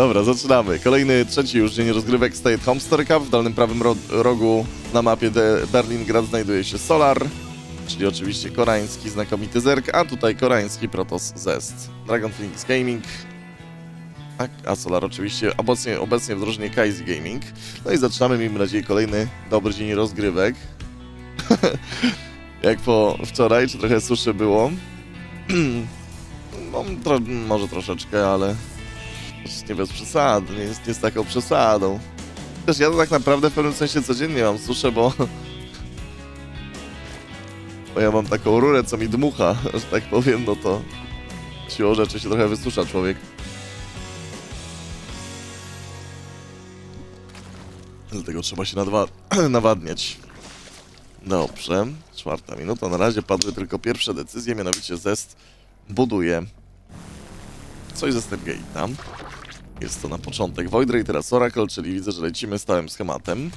Dobra, zaczynamy. Kolejny, trzeci już dzień rozgrywek Stay at Home Cup. W dolnym prawym ro rogu na mapie de Berlingrad znajduje się Solar, czyli oczywiście koreański znakomity Zerk, a tutaj koreański Protoss Zest. Dragon Phoenix Gaming, tak, a Solar oczywiście obecnie, obecnie w drużynie Gaming. No i zaczynamy, miejmy nadzieję, kolejny dobry dzień rozgrywek. Jak po wczoraj, czy trochę suszy było? no, tro może troszeczkę, ale nie bez przesady, nie jest, nie taką przesadą. Też ja to tak naprawdę w pewnym sensie codziennie mam suszę, bo... Bo ja mam taką rurę, co mi dmucha, że tak powiem, no to siłą rzeczy się trochę wysusza człowiek. Dlatego trzeba się nadwa- nawadniać. Dobrze, czwarta minuta. Na razie padły tylko pierwsze decyzje, mianowicie Zest buduje coś ze Stepgate'a. Jest to na początek Void Ray, teraz Oracle, czyli widzę, że lecimy stałym schematem.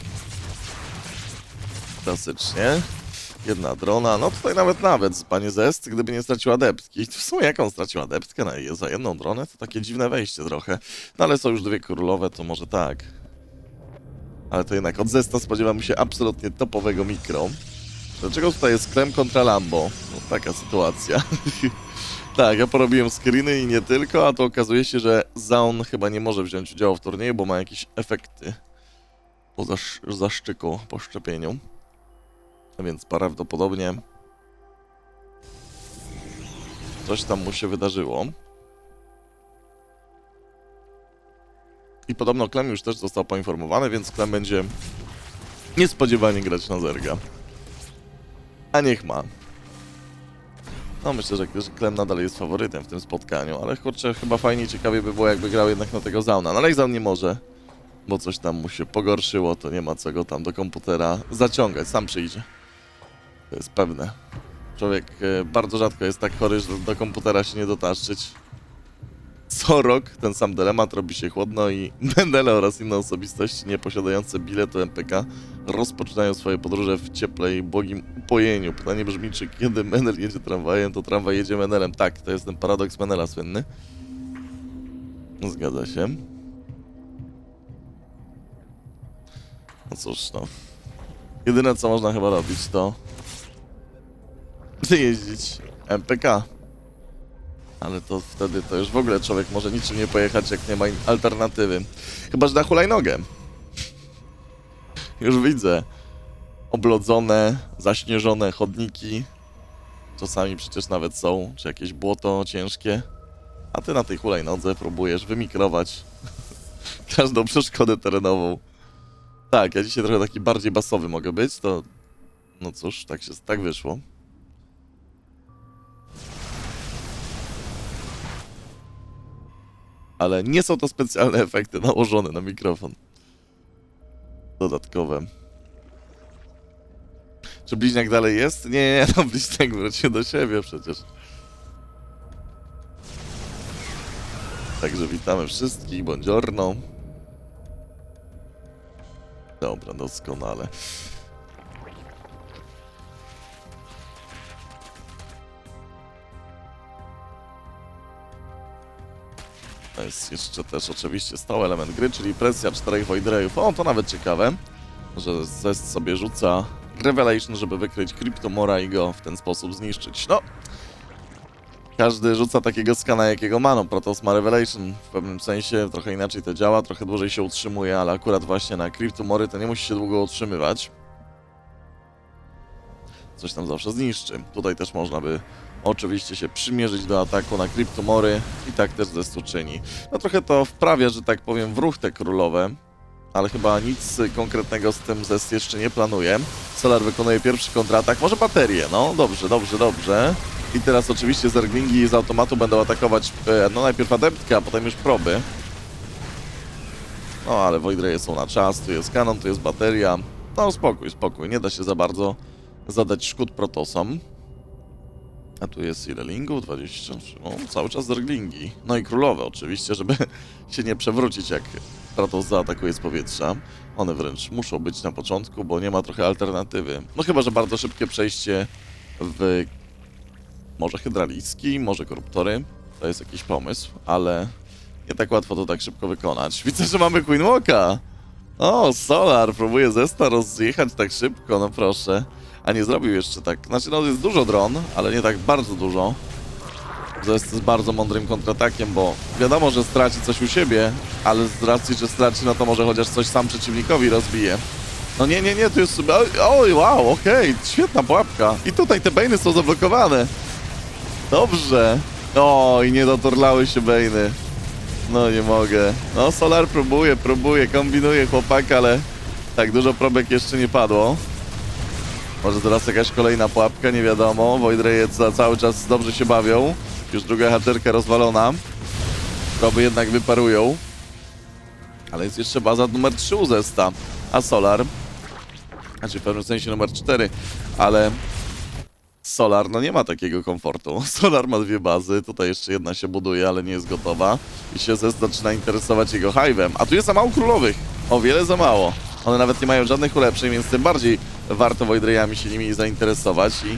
Klasycznie. Jedna drona, no tutaj nawet nawet, panie Zest, gdyby nie stracił adeptki. W sumie jak on stracił adeptkę na, za jedną dronę, to takie dziwne wejście trochę. No ale są już dwie królowe, to może tak. Ale to jednak od Zesta spodziewamy się absolutnie topowego mikro. Dlaczego tutaj jest Klem kontra Lambo? No, taka sytuacja. tak, ja porobiłem screeny i nie tylko, a to okazuje się, że Zaun chyba nie może wziąć udziału w turnieju, bo ma jakieś efekty po zasz zaszczyku po szczepieniu. A więc prawdopodobnie coś tam mu się wydarzyło. I podobno Klem już też został poinformowany, więc Klem będzie niespodziewanie grać na Zerga. A niech ma. No myślę, że Klem nadal jest faworytem w tym spotkaniu, ale kurczę, chyba fajnie ciekawie by było, jakby grał jednak na tego Zauna. No ale Zaun nie może, bo coś tam mu się pogorszyło, to nie ma co go tam do komputera zaciągać, sam przyjdzie. To jest pewne. Człowiek e, bardzo rzadko jest tak chory, że do komputera się nie dotarczyć. Co rok ten sam dylemat robi się chłodno i Mendele oraz inne osobistości nieposiadające biletu MPK rozpoczynają swoje podróże w cieple i błogim upojeniu. Pytanie brzmi, czy kiedy Menel jedzie tramwajem, to tramwaj jedzie Menelem. Tak, to jest ten paradoks Menela słynny. Zgadza się. No cóż, no. Jedyne co można chyba robić to jeździć MPK. Ale to wtedy to już w ogóle człowiek może niczym nie pojechać, jak nie ma alternatywy. Chyba, że na hulajnogę. Już widzę. Oblodzone, zaśnieżone chodniki. Czasami przecież nawet są, czy jakieś błoto ciężkie. A ty na tej hulajnodze próbujesz wymikrować każdą przeszkodę terenową. Tak, ja dzisiaj trochę taki bardziej basowy mogę być, to... No cóż, tak się, tak wyszło. ale nie są to specjalne efekty nałożone na mikrofon. Dodatkowe. Czy bliźniak dalej jest? Nie, nie, no bliźniak wrócił do siebie przecież. Także witamy wszystkich, buongiorno. Dobra, doskonale. To jest jeszcze też oczywiście stały element gry, czyli presja czterech Voidrejów. O, to nawet ciekawe, że Zest sobie rzuca Revelation, żeby wykryć Cryptomora i go w ten sposób zniszczyć. No, każdy rzuca takiego skana, jakiego ma. No, Protoss ma Revelation w pewnym sensie, trochę inaczej to działa, trochę dłużej się utrzymuje, ale akurat właśnie na Cryptomory to nie musi się długo utrzymywać. Coś tam zawsze zniszczy. Tutaj też można by oczywiście się przymierzyć do ataku na Cryptomory i tak też Zest uczyni. No trochę to wprawia, że tak powiem, w ruch te królowe, ale chyba nic konkretnego z tym Zest jeszcze nie planuje. Solar wykonuje pierwszy kontratak, może baterię, no dobrze, dobrze, dobrze. I teraz oczywiście zerglingi z automatu będą atakować, e, no najpierw adeptkę, a potem już proby. No ale Void Raye są na czas, tu jest kanon, tu jest bateria. No spokój, spokój, nie da się za bardzo zadać szkód protosom. A tu jest ile lingów? 20. No, cały czas zerglingi. No i królowe oczywiście, żeby się nie przewrócić jak Protoss zaatakuje z powietrza. One wręcz muszą być na początku, bo nie ma trochę alternatywy. No chyba, że bardzo szybkie przejście w może hydralicki, może koruptory. To jest jakiś pomysł, ale Nie tak łatwo to tak szybko wykonać. Widzę, że mamy Queen Walka. O, Solar próbuje zesta rozjechać tak szybko, no proszę. A nie zrobił jeszcze tak. Znaczy, no jest dużo dron, ale nie tak bardzo dużo. Zest jest bardzo mądrym kontratakiem, bo wiadomo, że straci coś u siebie, ale z racji, że straci, no to może chociaż coś sam przeciwnikowi rozbije. No nie, nie, nie, tu jest. Oj, wow, okej, świetna pułapka. I tutaj te Bane'y są zablokowane. Dobrze. Oj, nie doturlały się Bane'y. No nie mogę. No Solar próbuje, próbuje, kombinuje chłopak, ale tak dużo probek jeszcze nie padło. Może teraz jakaś kolejna pułapka, nie wiadomo. Voidreye za cały czas dobrze się bawią. Już druga haczerka rozwalona. Proby jednak wyparują. Ale jest jeszcze baza numer 3 u Zesta. A Solar, znaczy w pewnym sensie numer 4, ale Solar no nie ma takiego komfortu. Solar ma dwie bazy, tutaj jeszcze jedna się buduje, ale nie jest gotowa. I się Zest zaczyna interesować jego hive'em. A tu jest za mało królowych. O wiele za mało. One nawet nie mają żadnych ulepszeń, więc tym bardziej warto Voidreyami się nimi zainteresować i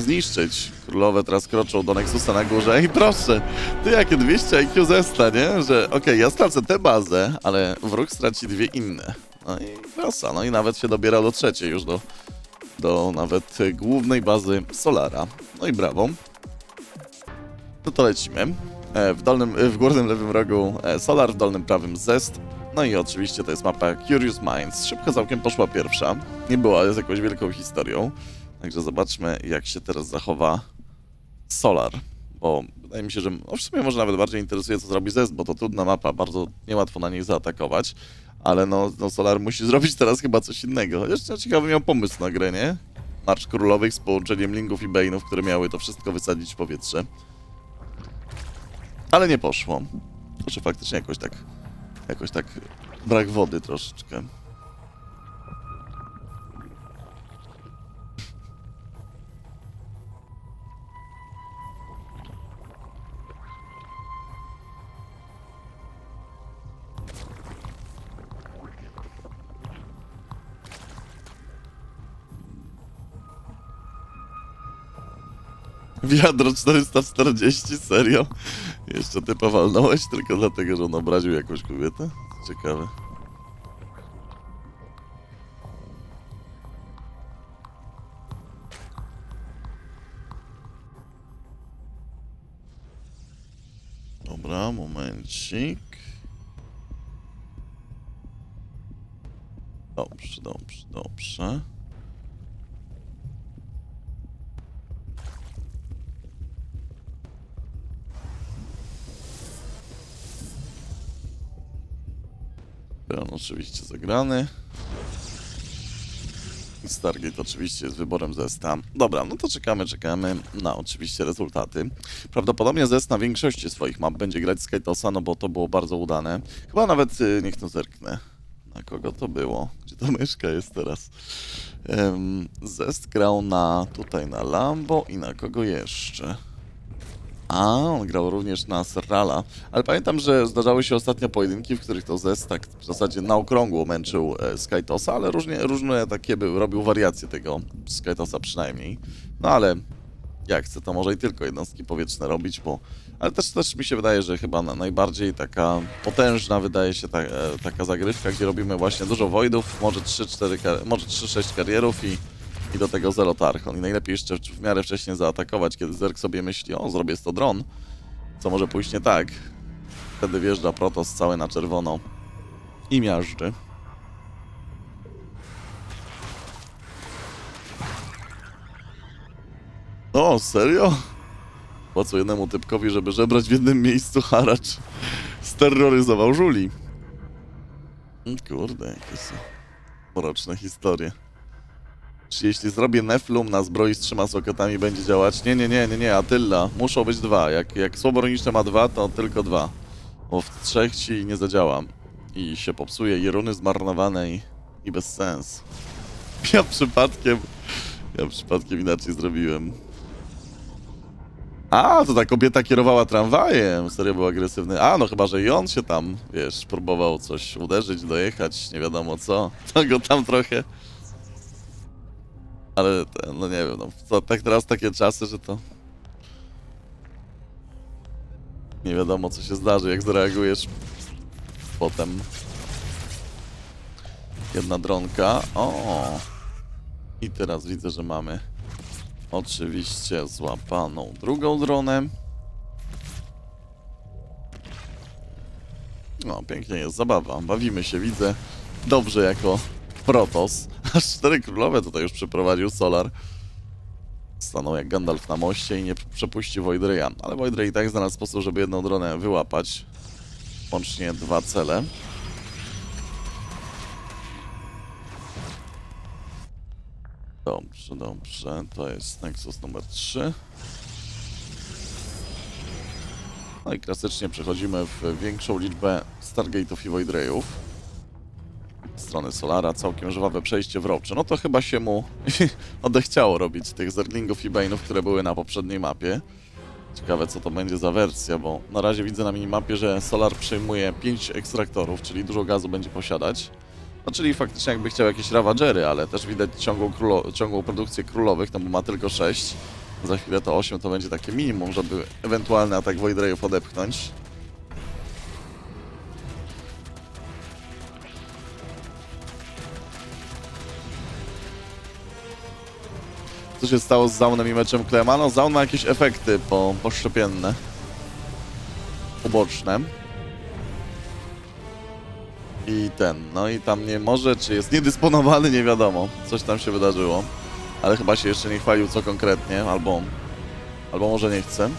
zniszczyć. Królowe teraz kroczą do Nexusa na górze i proszę, ty jakie 200 IQ zesta, nie? Że okej, ja stracę tę bazę, ale wróg straci dwie inne. No i prosa, no i nawet się dobiera do trzeciej już do, do nawet głównej bazy Solara. No i brawo. No to lecimy. E, W, dolnym, w górnym lewym rogu e, Solar, w dolnym prawym Zest. No i oczywiście to jest mapa Curious Minds. Szybko całkiem poszła pierwsza. Nie była z jakąś wielką historią. Także zobaczmy, jak się teraz zachowa Solar. Bo wydaje mi się, że no w sumie może nawet bardziej interesuje, co zrobi Zest, bo to trudna mapa, bardzo niełatwo na niej zaatakować. Ale no, no Solar musi zrobić teraz chyba coś innego. Jeszcze ciekawy miał pomysł na grę, nie? Marsz Królowych z połączeniem Lingów i Bane'ów, które miały to wszystko wysadzić w powietrze. Ale nie poszło. Może faktycznie jakoś tak, jakoś tak brak wody troszeczkę. Wiadro 440, serio? Jeszcze ty powalnąłeś tylko dlatego, że on obraził jakąś kobietę? Ciekawe. Dobra, momencik. Dobrze, dobrze, dobrze. Peon oczywiście zagrany. Stargate oczywiście jest wyborem Zesta. Dobra, no to czekamy, czekamy na oczywiście rezultaty. Prawdopodobnie Zest na większości swoich map będzie grać z Kaitosa, no bo to było bardzo udane. Chyba nawet, y, niech to zerknę. Na kogo to było? Gdzie ta myszka jest teraz? Em, Zest grał na, tutaj na Lambo i na kogo jeszcze? A, on grał również na Serrala. Ale pamiętam, że zdarzały się ostatnio pojedynki, w których to Zest tak w zasadzie na okrągło męczył e, Skytosa, ale różnie, różne takie były, robił wariacje tego Skytosa przynajmniej. No ale jak chce, to może i tylko jednostki powietrzne robić, bo... Ale też, też mi się wydaje, że chyba na, najbardziej taka potężna wydaje się ta, e, taka zagrywka, gdzie robimy właśnie dużo Voidów, może 3-4, kar- może 3-6 karierów i i do tego Zelotarchon. I najlepiej jeszcze w, miarę wcześnie zaatakować, kiedy Zerk sobie myśli, o, zrobię 100 dron, co może pójść nie tak. Wtedy wjeżdża Protoss cały na czerwono i miażdży. O, serio? Po co jednemu typkowi, żeby żebrać w jednym miejscu haracz? Steroryzował żuli. Kurde, jakie są mroczne historie. Czy jeśli zrobię Neflum na zbroi z trzema soketami będzie działać? Nie, nie, nie, nie, nie, Attila. Muszą być dwa. Jak, jak słoboroniczne ma dwa, to tylko dwa. Bo w trzech ci nie zadziałam. I się popsuje i runy zmarnowane i, i bez sens. Ja przypadkiem... Ja przypadkiem inaczej zrobiłem. A, to ta kobieta kierowała tramwajem. Serio był agresywny. A, no chyba, że i on się tam, wiesz, próbował coś uderzyć, dojechać, nie wiadomo co. To go tam trochę... Ale ten, no nie wiem, no tak teraz takie czasy, że to. Nie wiadomo, co się zdarzy, jak zareagujesz potem. Jedna dronka. O! I teraz widzę, że mamy oczywiście złapaną drugą dronę. No, pięknie jest zabawa. Bawimy się, widzę. Dobrze jako Protos. Aż cztery królowe tutaj już przeprowadził Solar. Stanął jak Gandalf na moście i nie przepuści Voidreya. Ale Voidrey i tak znalazł sposób, żeby jedną dronę wyłapać. Łącznie dwa cele. Dobrze, dobrze. To jest Nexus numer 3. No i klasycznie przechodzimy w większą liczbę Stargate'ów i Voidreyów. Strony Solara całkiem żwawe przejście w. No to chyba się mu odechciało robić tych Zerglingów i Bane'ów, które były na poprzedniej mapie. Ciekawe co to będzie za wersja, bo na razie widzę na minimapie, że Solar przejmuje 5 ekstraktorów, czyli dużo gazu będzie posiadać. No czyli faktycznie jakby chciał jakieś Ravagery, ale też widać ciągłą, ciągłą produkcję królowych, no bo ma tylko 6. Za chwilę to 8 to będzie takie minimum, żeby ewentualny atak Voidreyów odepchnąć. Co się stało z Zaunem i meczem Klema? No Zaun ma jakieś efekty po, poszczepienne. Uboczne. I ten, no i tam nie może, czy jest niedysponowany, nie wiadomo. Coś tam się wydarzyło. Ale chyba się jeszcze nie chwalił co konkretnie, albo... Albo może nie chce.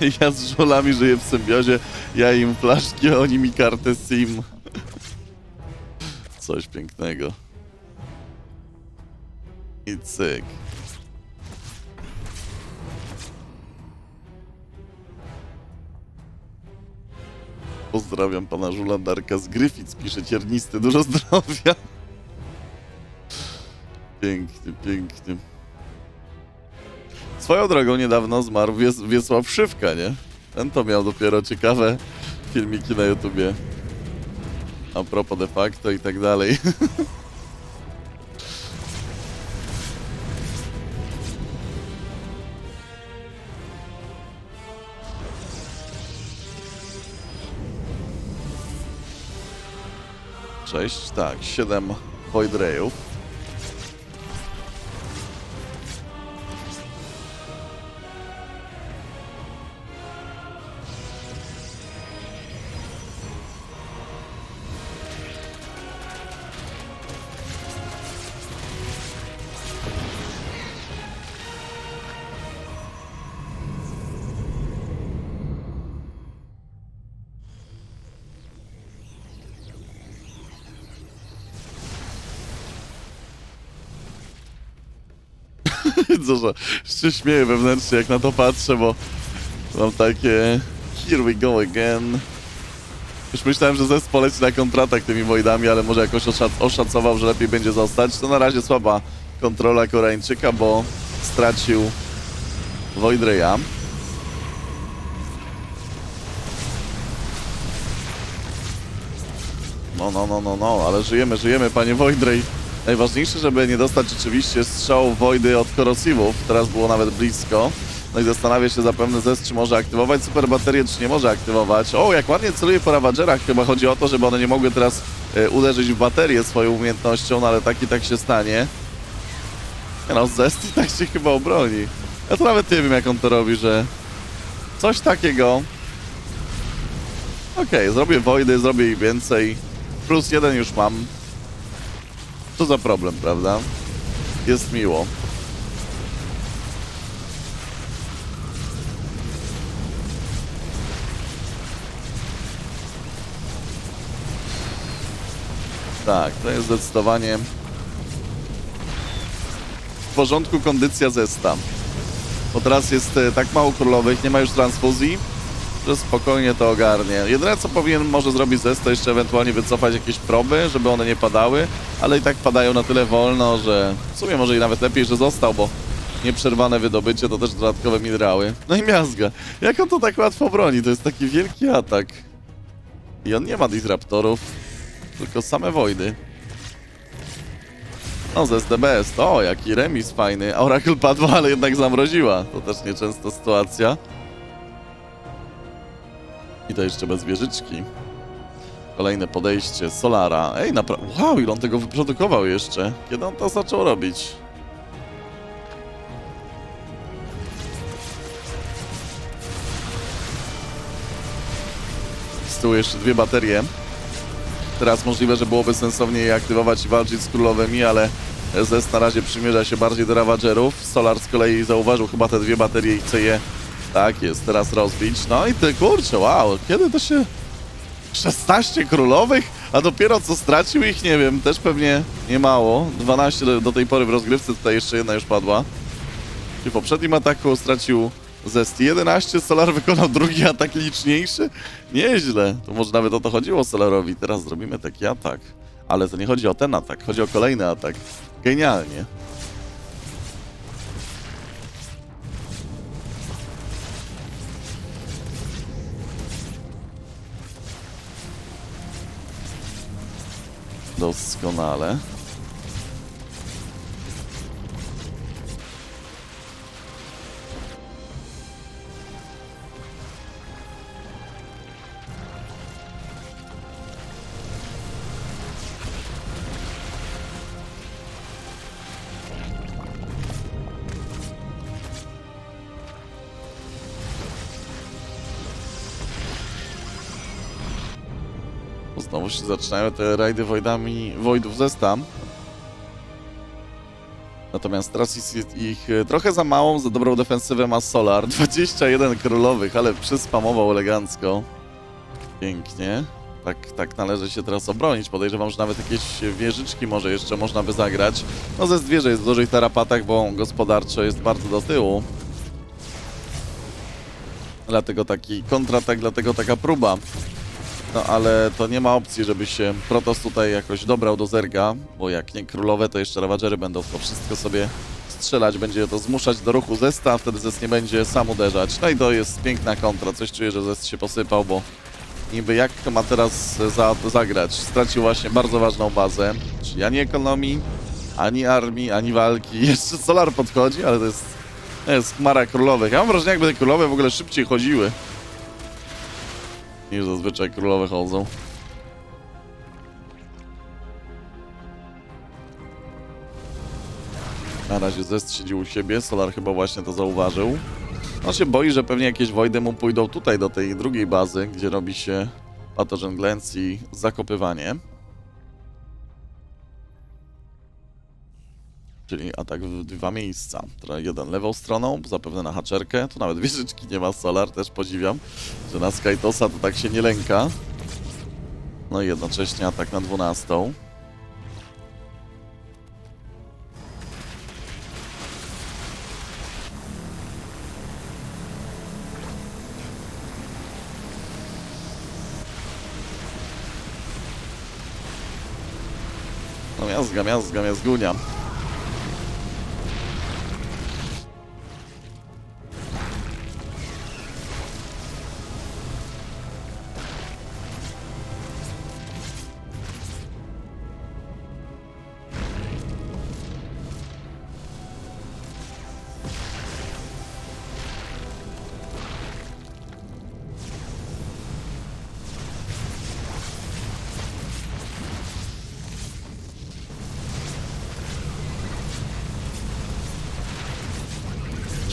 ja z żulami żyję w symbiozie, ja im flaszki, oni mi kartę SIM. Coś pięknego. I cyk. Pozdrawiam pana Żulandarka z Gryfic, pisze ciernisty, dużo zdrowia. Piękny, piękny. Swoją drogą niedawno zmarł Wies Wiesław Szywka, nie? Ten to miał dopiero ciekawe filmiki na YouTubie. A propos de facto i tak dalej. Sześć, tak, siedem Void Rayów. Że się śmieję wewnętrznie jak na to patrzę, bo mam takie here we go again. Już myślałem, że zespół poleci na kontratak tymi Voidami, ale może jakoś oszac oszacował, że lepiej będzie zostać. To na razie słaba kontrola Koreańczyka, bo stracił Voidreya. No, no, no, no, no, ale żyjemy, żyjemy, panie Voidray. Najważniejsze, żeby nie dostać rzeczywiście strzału Wojdy od korosywów. Teraz było nawet blisko. No i zastanawia się zapewne Zest, czy może aktywować super baterię, czy nie może aktywować. O, jak ładnie celuje po Ravagerach. Chyba chodzi o to, żeby one nie mogły teraz e, uderzyć w baterię swoją umiejętnością, no ale tak i tak się stanie. Nie No, Zest i tak się chyba obroni. Ja to nawet nie wiem, jak on to robi, że coś takiego. Okej, zrobię Wojdy, zrobię ich więcej. Plus jeden już mam. Co za problem, prawda? Jest miło. Tak, to jest zdecydowanie w porządku kondycja zesta. Bo teraz jest e, tak mało królowych, nie ma już transfuzji, że spokojnie to ogarnie. Jedyne co powinien może zrobić Zest, to jeszcze ewentualnie wycofać jakieś proby, żeby one nie padały, ale i tak padają na tyle wolno, że w sumie może i nawet lepiej, że został, bo nieprzerwane wydobycie to też dodatkowe minerały. No i miazga. Jak on to tak łatwo broni? To jest taki wielki atak. I on nie ma disruptorów, tylko same wojny. No, ze SDBS. O, jaki remis fajny. Oracle padła, ale jednak zamroziła. To też nieczęsta sytuacja. I to jeszcze bez wieżyczki. Kolejne podejście Solara. Ej, naprawdę. Wow, ile on tego wyprodukował jeszcze. Kiedy on to zaczął robić? Z tyłu jeszcze dwie baterie. Teraz możliwe, że byłoby sensownie je aktywować i walczyć z królowymi, ale Zes na razie przymierza się bardziej do Ravagerów. Solar z kolei zauważył chyba te dwie baterie i chce je, tak jest, teraz rozbić. No i ty, kurczę, wow, kiedy to się... 16 królowych, a dopiero co stracił ich, nie wiem, też pewnie nie mało. 12 do, do tej pory w rozgrywce, tutaj jeszcze jedna już padła. W poprzednim ataku stracił Zest 11, Solar wykonał drugi atak liczniejszy. Nieźle, to może nawet o to chodziło Solarowi. Teraz zrobimy taki atak. Ale to nie chodzi o ten atak, chodzi o kolejny atak. Genialnie. Doskonale. Się zaczynają te rajdy Voidami, Voidów ze stam. Natomiast teraz jest ich e, trochę za mało, za dobrą defensywę ma Solar. 21 królowych, ale przyspamował elegancko. Pięknie. Tak, tak należy się teraz obronić. Podejrzewam, że nawet jakieś wieżyczki może jeszcze można by zagrać. No ze zwierzę jest w dużych tarapatach, bo gospodarczo jest bardzo do tyłu. Dlatego taki kontratak, dlatego taka próba. No ale to nie ma opcji, żeby się Protoss tutaj jakoś dobrał do zerga, bo jak nie królowe, to jeszcze Ravagery będą to wszystko sobie strzelać, będzie to zmuszać do ruchu Zesta, wtedy Zest nie będzie sam uderzać. No i to jest piękna kontra, coś czuję, że Zest się posypał, bo niby jak ma teraz za, zagrać? Stracił właśnie bardzo ważną bazę, czyli ani ekonomii, ani armii, ani walki. Jeszcze Solar podchodzi, ale to jest, to jest chmara królowych. Ja mam wrażenie, jakby te królowe w ogóle szybciej chodziły niż zazwyczaj królowe chodzą. Na razie Zest siedzi u siebie, Solar chyba właśnie to zauważył. On się boi, że pewnie jakieś wojdy mu pójdą tutaj do tej drugiej bazy, gdzie robi się Pathogen Glens i zakopywanie. Czyli atak w dwa miejsca. Jeden lewą stroną, zapewne na haczerkę. Tu nawet wieżyczki nie ma Solar, też podziwiam, że na Skytosa to tak się nie lęka. No i jednocześnie atak na 12. No miazga, miazga, miazgunia.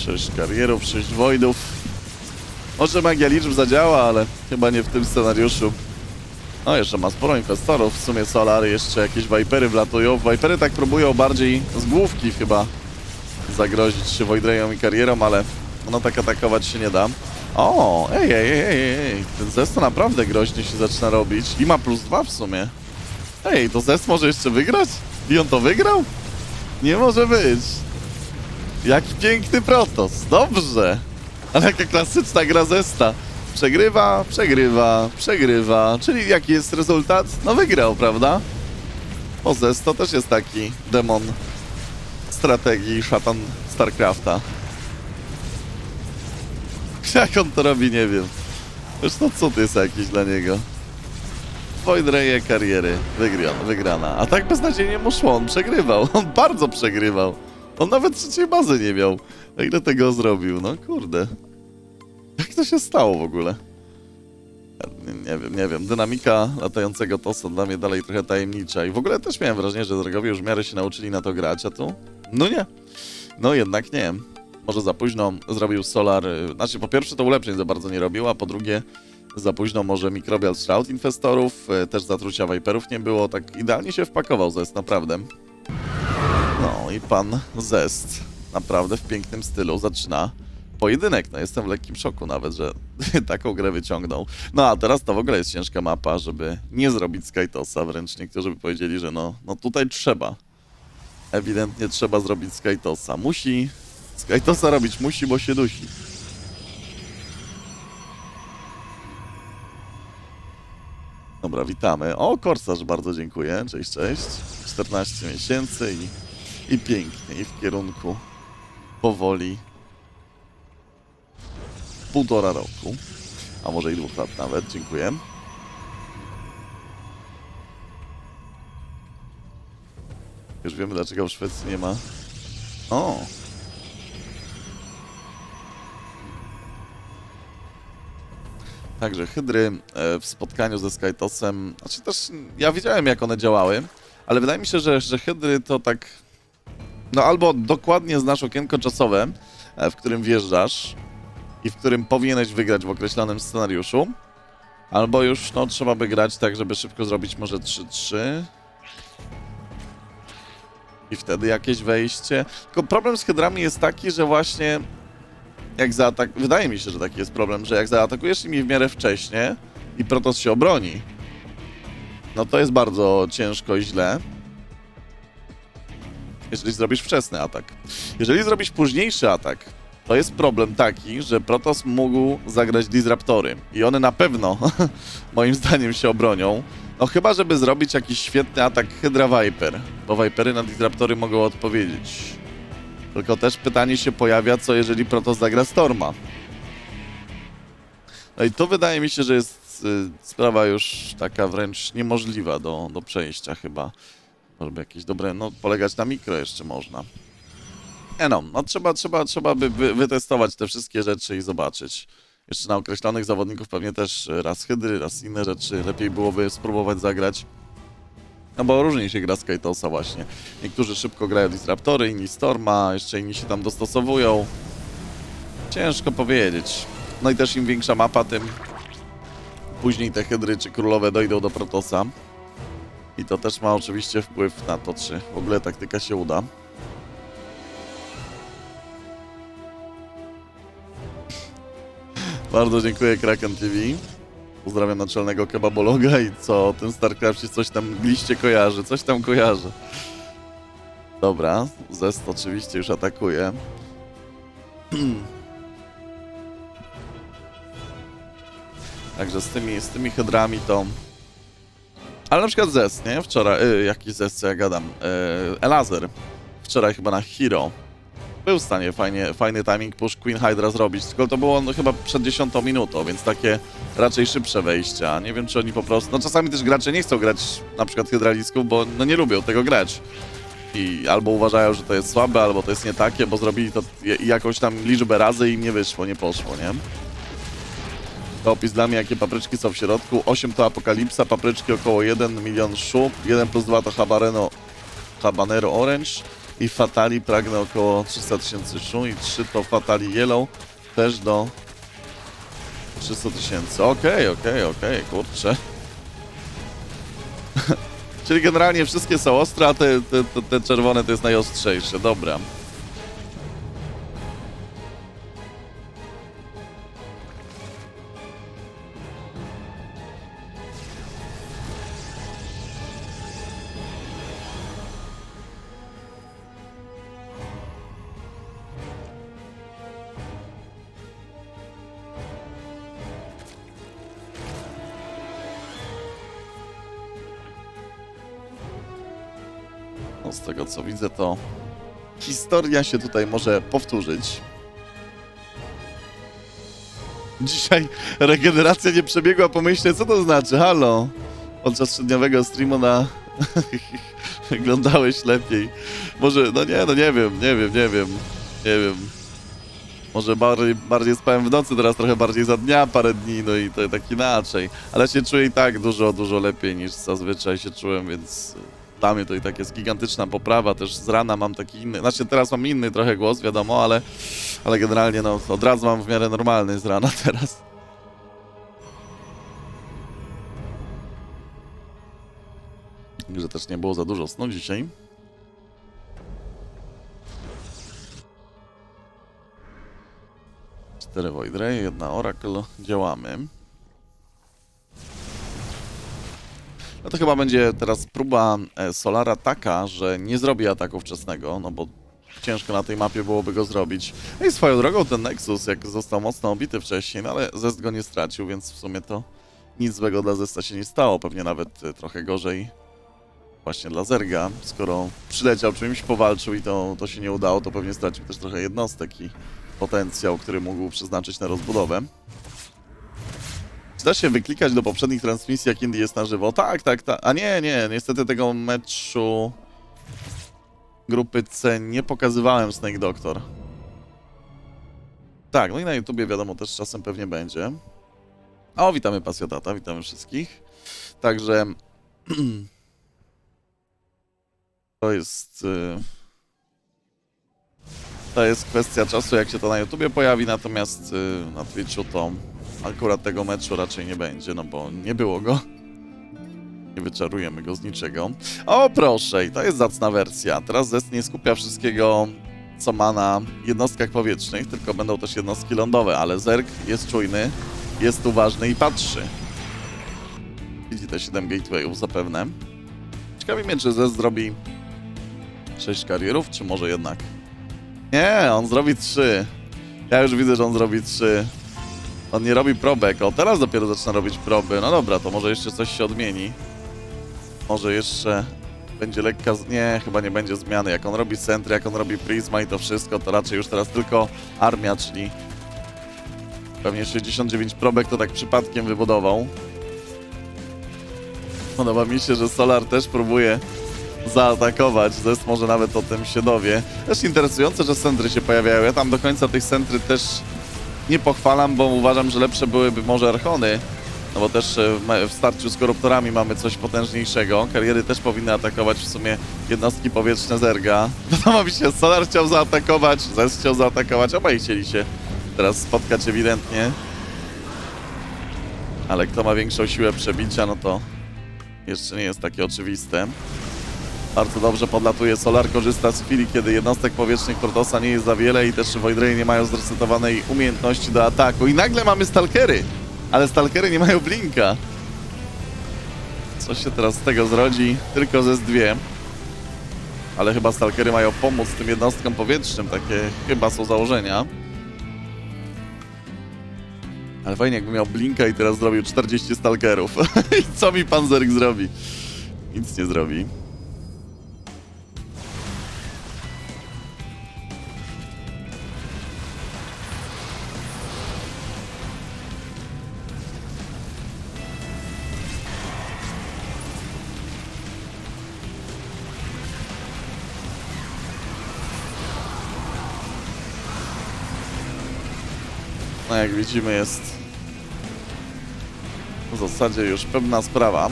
Sześć karierów, sześć wojdów. Może magia liczb zadziała, ale chyba nie w tym scenariuszu. No, jeszcze ma sporo inwestorów. W sumie Solar, jeszcze jakieś Vipery wlatują. Vipery tak próbują bardziej z główki chyba zagrozić się Voidreyom i karierą, ale no tak atakować się nie da. O, ej, ej, ej, ej, ej. ten Zest to naprawdę groźnie się zaczyna robić. I ma plus dwa w sumie. Ej, to Zest może jeszcze wygrać? I on to wygrał? Nie może być. Jaki piękny Protos. Dobrze. Ale jaka klasyczna gra Zesta. Przegrywa, przegrywa, przegrywa. Czyli jaki jest rezultat? No wygrał, prawda? Bo Zest to też jest taki demon strategii szatan StarCrafta. Jak on to robi, nie wiem. To cud jest jakiś dla niego. Voidreje kariery wygra, wygrana. A tak beznadziejnie mu szło, on przegrywał. On bardzo przegrywał. On nawet trzeciej bazy nie miał. A ile tego zrobił? No kurde. Jak to się stało w ogóle? Nie, nie wiem, nie wiem. Dynamika latającego tosa dla mnie dalej trochę tajemnicza. I w ogóle też miałem wrażenie, że drogowie już w miarę się nauczyli na to grać, a tu? No nie. No jednak nie. Może za późno zrobił Solar. y, Znaczy, po pierwsze to ulepszeń za bardzo nie robił, a po drugie za późno może Microbial Shroud Infestorów, y, też zatrucia Viperów nie było. Tak idealnie się wpakował Zest, naprawdę. No i pan Zest naprawdę w pięknym stylu zaczyna pojedynek. No jestem w lekkim szoku nawet, że taką grę wyciągnął. No a teraz to w ogóle jest ciężka mapa, żeby nie zrobić Skytosa. Wręcz niektórzy by powiedzieli, że no, no tutaj trzeba. Ewidentnie trzeba zrobić Skytosa. Musi. Skytosa robić musi, bo się dusi. Dobra, witamy. O, Korsarz, bardzo dziękuję. Cześć, cześć. 14 miesięcy i, i pięknie, i w kierunku powoli półtora roku, a może i dwóch lat nawet. Dziękuję. Już wiemy, dlaczego w Szwecji nie ma... O! Także hydry e, w spotkaniu ze Skytosem, znaczy też ja widziałem jak one działały, ale wydaje mi się, że, że hydry to tak, no albo dokładnie znasz okienko czasowe, e, w którym wjeżdżasz i w którym powinieneś wygrać w określonym scenariuszu, albo już no trzeba by grać tak, żeby szybko zrobić może 3-3 i wtedy jakieś wejście. Tylko problem z hydrami jest taki, że właśnie jak zaatak... Wydaje mi się, że taki jest problem, że jak zaatakujesz nimi w miarę wcześnie i Protoss się obroni, no to jest bardzo ciężko i źle. Jeżeli zrobisz wczesny atak. Jeżeli zrobisz późniejszy atak, to jest problem taki, że Protoss mógł zagrać Disruptory. I one na pewno, moim zdaniem, się obronią. No chyba, żeby zrobić jakiś świetny atak Hydra Viper, bo Vipery na Disruptory mogą odpowiedzieć. Tylko też pytanie się pojawia, co jeżeli Protoss zagra Storma. No i to wydaje mi się, że jest y, sprawa już taka wręcz niemożliwa do, do przejścia chyba. Może by jakieś dobre, no polegać na mikro jeszcze można. No, no trzeba, trzeba, trzeba by wy, wytestować te wszystkie rzeczy i zobaczyć. Jeszcze na określonych zawodników pewnie też raz hydry, raz inne rzeczy. Lepiej byłoby spróbować zagrać. No bo różnie się gra z Katosa właśnie. Niektórzy szybko grają Disruptory, inni Storma, jeszcze inni się tam dostosowują. Ciężko powiedzieć. No i też im większa mapa, tym później te hydry czy królowe dojdą do Protosa. I to też ma oczywiście wpływ na to, czy w ogóle taktyka się uda. Bardzo dziękuję Kraken TV. Pozdrawiam naczelnego kebabologa i co o tym StarCraftie coś tam gliście kojarzy, coś tam kojarzy. Dobra, Zest oczywiście już atakuje. Także z tymi, z tymi hydrami to... Ale na przykład Zest, nie? Wczoraj, y, jaki Zest, co ja gadam? Y, Elazer. Wczoraj chyba na Hero. Był w stanie fajnie, fajny timing push Queen Hydra zrobić, tylko to było no, chyba przed 10 minutą, więc takie raczej szybsze wejścia. Nie wiem, czy oni po prostu... No czasami też gracze nie chcą grać na przykład hydralisków, bo no nie lubią tego grać. I albo uważają, że to jest słabe, albo to jest nie takie, bo zrobili to jakąś tam liczbę razy i nie wyszło, nie poszło, nie? Opis dla mnie, jakie papryczki są w środku. 8 to Apokalipsa, papryczki około 1 milion szu, 1 plus 2 to habanero, habanero orange i Fatali pragnę około 300 tysięcy szu i 3 to Fatali yellow, też do 300 tysięcy. Okej, okej, okej, kurczę. Czyli generalnie wszystkie są ostre, a te, te, te czerwone to jest najostrzejsze. Dobra. Z tego co widzę, to historia się tutaj może powtórzyć. Dzisiaj regeneracja nie przebiegła, pomyślę, co to znaczy? Halo? podczas trzydniowego streamu na... wyglądałeś lepiej. Może, no nie, no nie wiem, nie wiem, nie wiem, nie wiem. Może bardziej, bardziej spałem w nocy, teraz trochę bardziej za dnia parę dni, no i to tak inaczej. Ale się czuję i tak dużo, dużo lepiej niż zazwyczaj się czułem, więc dla mnie to i tak jest gigantyczna poprawa. Też z rana mam taki inny, znaczy teraz mam inny trochę głos, wiadomo, ale, ale generalnie no od razu mam w miarę normalny z rana teraz. Że też nie było za dużo snu dzisiaj. Cztery Voidray, jedna Oracle, działamy. No to chyba będzie teraz próba e, Solara taka, że nie zrobi ataku wczesnego, no bo ciężko na tej mapie byłoby go zrobić. No i swoją drogą ten Nexus, jak został mocno obity wcześniej, no ale Zest go nie stracił, więc w sumie to nic złego dla Zesta się nie stało, pewnie nawet e, trochę gorzej właśnie dla Zerga, skoro przyleciał czymś, powalczył i to, to się nie udało, to pewnie stracił też trochę jednostek i potencjał, który mógł przeznaczyć na rozbudowę. Czy da się wyklikać do poprzednich transmisji, jak Indy jest na żywo? Tak, tak, tak. A nie, nie, niestety tego meczu grupy C nie pokazywałem Snake Doctor. Tak, no i na YouTubie wiadomo też czasem pewnie będzie. O, witamy Pasjotata, witamy wszystkich. Także to jest... y, To jest kwestia czasu, jak się to na YouTubie pojawi, natomiast y, na Twitchu to akurat tego meczu raczej nie będzie, no bo nie było go. Nie wyczarujemy go z niczego. O, proszę, i to jest zacna wersja. Teraz Zest nie skupia wszystkiego, co ma na jednostkach powietrznych, tylko będą też jednostki lądowe, ale Zerg jest czujny, jest uważny i patrzy. Widzi te 7 gatewayów zapewne. Ciekawi mnie, czy Zest zrobi 6 karierów, czy może jednak... Nie, on zrobi 3. Ja już widzę, że on zrobi 3. On nie robi probek. O, teraz dopiero zaczyna robić proby. No dobra, to może jeszcze coś się odmieni. Może jeszcze będzie lekka... Nie, chyba nie będzie zmiany. Jak on robi centry, jak on robi prisma i to wszystko, to raczej już teraz tylko armia, czyli pewnie 69 probek to tak przypadkiem wybudował. Podoba mi się, że Solar też próbuje zaatakować. Zest może nawet o tym się dowie. Też interesujące, że centry się pojawiają. Ja tam do końca tych centry też nie pochwalam, bo uważam, że lepsze byłyby może Archony. No bo też e, w starciu z koruptorami mamy coś potężniejszego. Kariery też powinny atakować w sumie jednostki powietrzne Zerga. Podoba mi się, Solar chciał zaatakować, Zest chciał zaatakować, obaj chcieli się teraz spotkać ewidentnie. Ale kto ma większą siłę przebicia, no to jeszcze nie jest takie oczywiste. Bardzo dobrze podlatuje Solar, korzysta z chwili, kiedy jednostek powietrznych Protosa nie jest za wiele i też Voidray nie mają zresetowanej umiejętności do ataku. I nagle mamy Stalkery, ale Stalkery nie mają Blinka. Co się teraz z tego zrodzi? Tylko ze dwie. Ale chyba Stalkery mają pomóc tym jednostkom powietrznym, takie chyba są założenia. Ale fajnie jakby miał Blinka i teraz zrobił 40 Stalkerów. I co mi pan Zerg zrobi? Nic nie zrobi. Jak widzimy jest w zasadzie już pewna sprawa.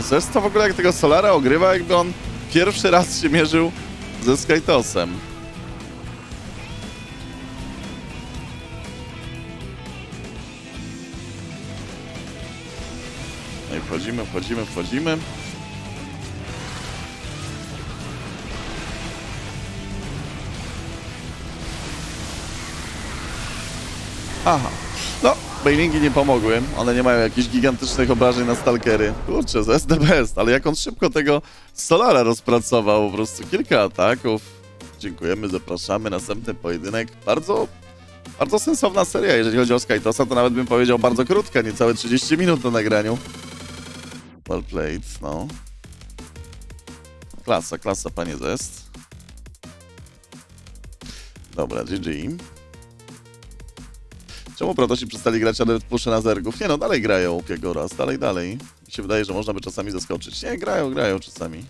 Zresztą w ogóle jak tego Solara ogrywa, jakby on pierwszy raz się mierzył ze Skytosem. No i wchodzimy, wchodzimy, wchodzimy. Aha. No, bailingi nie pomogły. One nie mają jakichś gigantycznych obrażeń na stalkery. Kurczę, the best, ale jak on szybko tego Solara rozpracował, po prostu kilka ataków. Dziękujemy, zapraszamy. Następny pojedynek. Bardzo, bardzo sensowna seria. Jeżeli chodzi o Skytosa, to nawet bym powiedział bardzo krótka, niecałe 30 minut na nagraniu. Well played, no. Klasa, klasa, panie Zest. Dobra, GG. Czemu Protosi przestali grać, ale puszę na zergów? Nie no, dalej grają Piegoras, dalej, dalej. Mi się wydaje, że można by czasami zaskoczyć. Nie, grają, grają czasami.